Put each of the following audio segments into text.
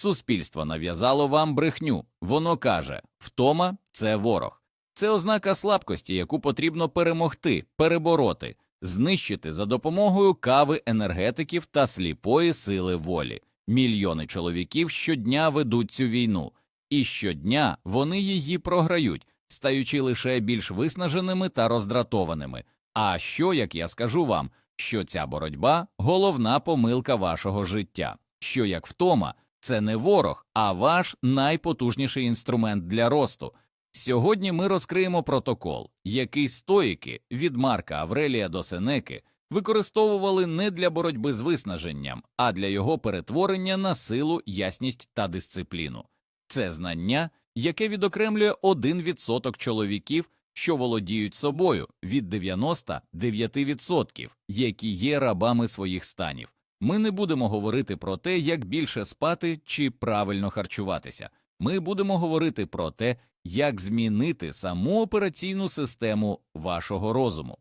Суспільство нав'язало вам брехню. Воно каже: втома це ворог. Це ознака слабкості, яку потрібно перемогти, перебороти, знищити за допомогою кави енергетиків та сліпої сили волі. Мільйони чоловіків щодня ведуть цю війну, і щодня вони її програють, стаючи лише більш виснаженими та роздратованими. А що, як я скажу вам, що ця боротьба головна помилка вашого життя, що як втома це не ворог, а ваш найпотужніший інструмент для росту. Сьогодні ми розкриємо протокол, який стоїки від Марка Аврелія до Сенеки використовували не для боротьби з виснаженням, а для його перетворення на силу, ясність та дисципліну. Це знання, яке відокремлює 1% чоловіків, що володіють собою, від 99%, які є рабами своїх станів. Ми не будемо говорити про те, як більше спати чи правильно харчуватися. Ми будемо говорити про те, як змінити саму операційну систему вашого розуму.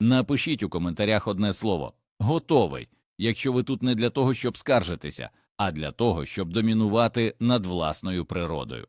Напишіть у коментарях одне слово готовий, якщо ви тут не для того, щоб скаржитися, а для того, щоб домінувати над власною природою.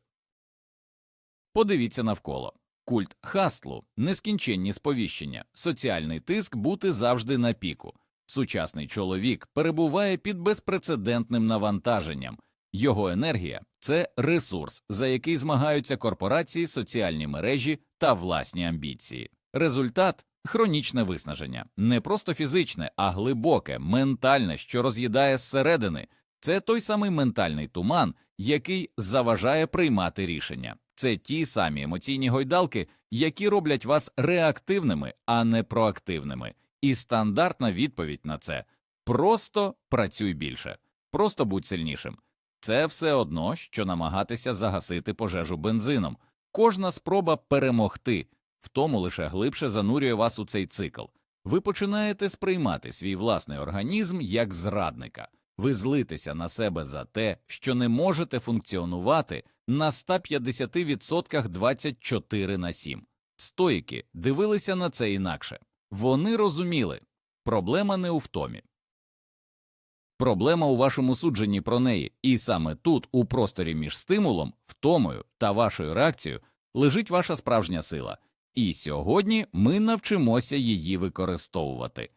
Подивіться навколо культ хастлу, нескінченні сповіщення, соціальний тиск бути завжди на піку. Сучасний чоловік перебуває під безпрецедентним навантаженням. Його енергія це ресурс, за який змагаються корпорації, соціальні мережі та власні амбіції. Результат хронічне виснаження, не просто фізичне, а глибоке, ментальне, що роз'їдає зсередини. Це той самий ментальний туман, який заважає приймати рішення. Це ті самі емоційні гойдалки, які роблять вас реактивними, а не проактивними. І стандартна відповідь на це просто працюй більше, просто будь сильнішим. Це все одно, що намагатися загасити пожежу бензином. Кожна спроба перемогти в тому лише глибше занурює вас у цей цикл. Ви починаєте сприймати свій власний організм як зрадника, ви злитеся на себе за те, що не можете функціонувати на 150% 24 на 7. Стоїки дивилися на це інакше. Вони розуміли, проблема не у втомі. Проблема у вашому судженні про неї, і саме тут, у просторі між стимулом, втомою та вашою реакцією, лежить ваша справжня сила. І сьогодні ми навчимося її використовувати.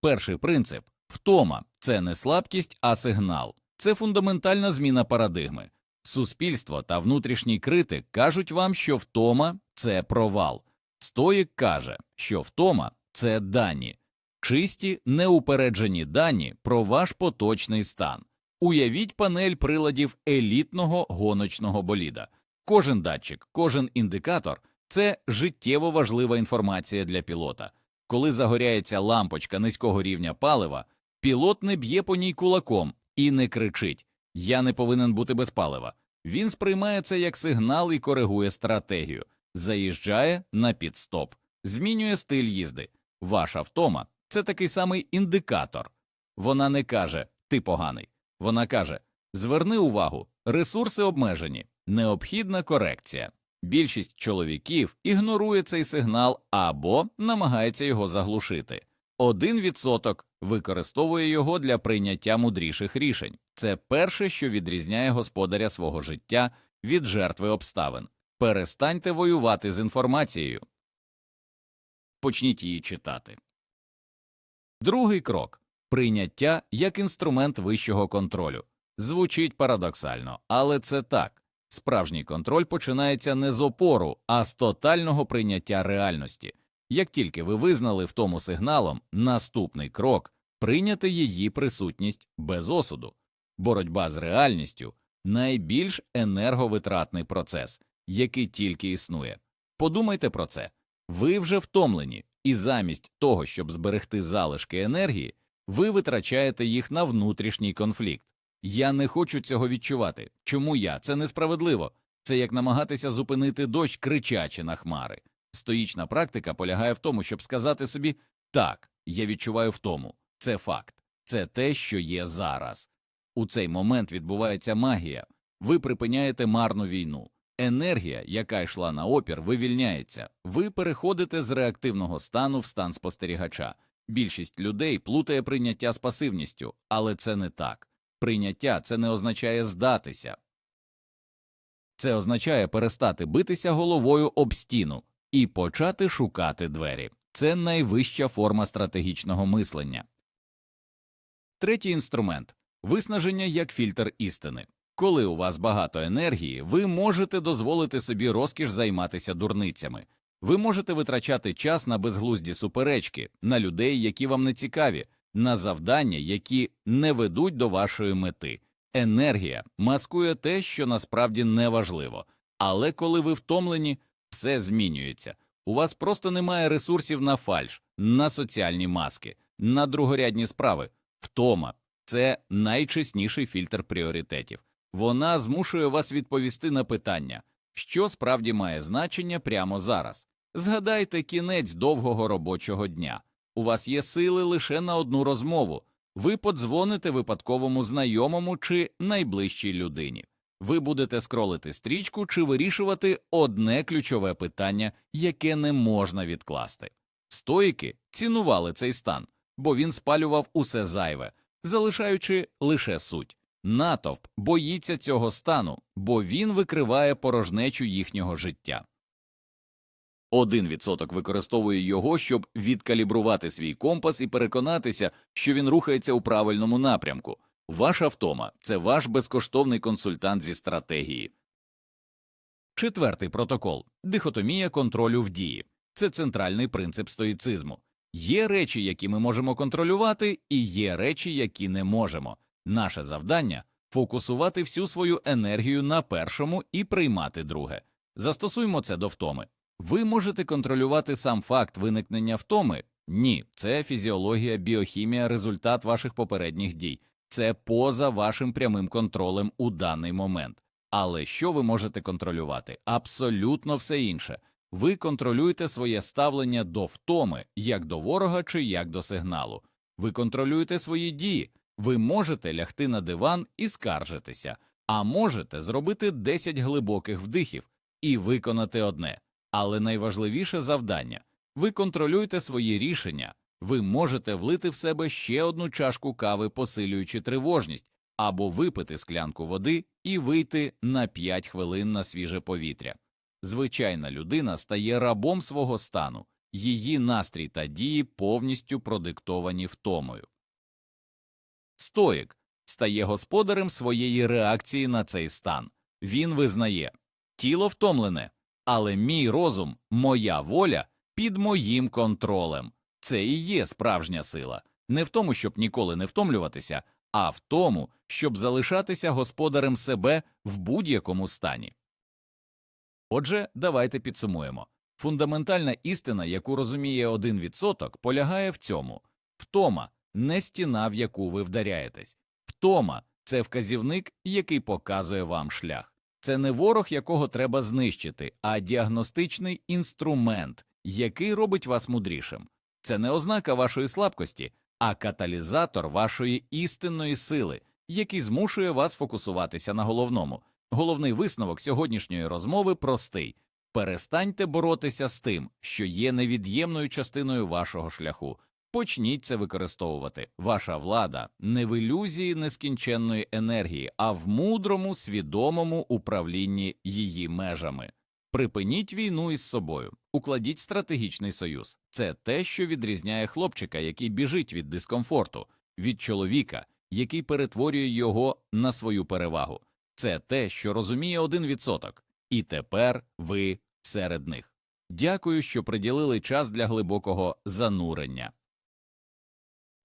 Перший принцип втома це не слабкість, а сигнал, це фундаментальна зміна парадигми. Суспільство та внутрішній критик кажуть вам, що втома це провал. Стоїк каже, що втома це дані, чисті, неупереджені дані про ваш поточний стан. Уявіть панель приладів елітного гоночного боліда. Кожен датчик, кожен індикатор це життєво важлива інформація для пілота. Коли загоряється лампочка низького рівня палива, пілот не б'є по ній кулаком і не кричить Я не повинен бути без палива. Він сприймає це як сигнал і коригує стратегію, заїжджає на підстоп, змінює стиль їзди. Ваша втома це такий самий індикатор. Вона не каже Ти поганий. Вона каже Зверни увагу, ресурси обмежені, необхідна корекція. Більшість чоловіків ігнорує цей сигнал або намагається його заглушити. Один відсоток використовує його для прийняття мудріших рішень. Це перше, що відрізняє господаря свого життя від жертви обставин. Перестаньте воювати з інформацією. Почніть її читати. Другий крок прийняття як інструмент вищого контролю. Звучить парадоксально, але це так. Справжній контроль починається не з опору, а з тотального прийняття реальності. Як тільки ви визнали в тому сигналом, наступний крок прийняти її присутність без осуду. Боротьба з реальністю найбільш енерговитратний процес, який тільки існує. Подумайте про це. Ви вже втомлені, і замість того, щоб зберегти залишки енергії, ви витрачаєте їх на внутрішній конфлікт. Я не хочу цього відчувати. Чому я? Це несправедливо. Це як намагатися зупинити дощ, кричачи на хмари. Стоїчна практика полягає в тому, щоб сказати собі так, я відчуваю втому. Це факт, це те, що є зараз. У цей момент відбувається магія. Ви припиняєте марну війну. Енергія, яка йшла на опір, вивільняється. Ви переходите з реактивного стану в стан спостерігача. Більшість людей плутає прийняття з пасивністю, але це не так. Прийняття це не означає здатися. Це означає перестати битися головою об стіну і почати шукати двері. Це найвища форма стратегічного мислення. Третій інструмент виснаження як фільтр істини. Коли у вас багато енергії, ви можете дозволити собі розкіш займатися дурницями. Ви можете витрачати час на безглузді суперечки, на людей, які вам не цікаві, на завдання, які не ведуть до вашої мети. Енергія маскує те, що насправді не важливо. Але коли ви втомлені, все змінюється. У вас просто немає ресурсів на фальш, на соціальні маски, на другорядні справи. Втома це найчесніший фільтр пріоритетів. Вона змушує вас відповісти на питання, що справді має значення прямо зараз. Згадайте кінець довгого робочого дня. У вас є сили лише на одну розмову. Ви подзвоните випадковому знайомому чи найближчій людині. Ви будете скролити стрічку чи вирішувати одне ключове питання, яке не можна відкласти. Стоїки цінували цей стан, бо він спалював усе зайве, залишаючи лише суть. Натовп боїться цього стану, бо він викриває порожнечу їхнього життя. Один відсоток використовує його, щоб відкалібрувати свій компас і переконатися, що він рухається у правильному напрямку. Ваша втома це ваш безкоштовний консультант зі стратегії. Четвертий протокол дихотомія контролю в дії. Це центральний принцип стоїцизму. Є речі, які ми можемо контролювати, і є речі, які не можемо. Наше завдання фокусувати всю свою енергію на першому і приймати друге. Застосуймо це до втоми. Ви можете контролювати сам факт виникнення втоми? Ні, це фізіологія, біохімія, результат ваших попередніх дій. Це поза вашим прямим контролем у даний момент. Але що ви можете контролювати? Абсолютно все інше. Ви контролюєте своє ставлення до втоми, як до ворога чи як до сигналу. Ви контролюєте свої дії. Ви можете лягти на диван і скаржитися, а можете зробити 10 глибоких вдихів і виконати одне. Але найважливіше завдання ви контролюєте свої рішення, ви можете влити в себе ще одну чашку кави, посилюючи тривожність, або випити склянку води і вийти на 5 хвилин на свіже повітря. Звичайна людина стає рабом свого стану, її настрій та дії повністю продиктовані втомою. Стоїк стає господарем своєї реакції на цей стан. Він визнає тіло втомлене, але мій розум, моя воля під моїм контролем. Це і є справжня сила, не в тому, щоб ніколи не втомлюватися, а в тому, щоб залишатися господарем себе в будь-якому стані. Отже, давайте підсумуємо. Фундаментальна істина, яку розуміє один відсоток, полягає в цьому втома не стіна, в яку ви вдаряєтесь, втома це вказівник, який показує вам шлях. Це не ворог, якого треба знищити, а діагностичний інструмент, який робить вас мудрішим. Це не ознака вашої слабкості, а каталізатор вашої істинної сили, який змушує вас фокусуватися на головному. Головний висновок сьогоднішньої розмови простий перестаньте боротися з тим, що є невід'ємною частиною вашого шляху. Почніть це використовувати. Ваша влада не в ілюзії нескінченної енергії, а в мудрому, свідомому управлінні її межами. Припиніть війну із собою, укладіть стратегічний союз. Це те, що відрізняє хлопчика, який біжить від дискомфорту, від чоловіка, який перетворює його на свою перевагу. Це те, що розуміє один відсоток. І тепер ви серед них. Дякую, що приділили час для глибокого занурення.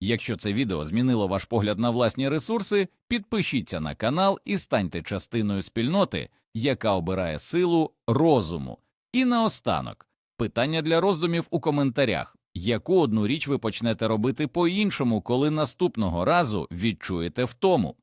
Якщо це відео змінило ваш погляд на власні ресурси, підпишіться на канал і станьте частиною спільноти, яка обирає силу розуму. І наостанок питання для роздумів у коментарях яку одну річ ви почнете робити по іншому, коли наступного разу відчуєте втому.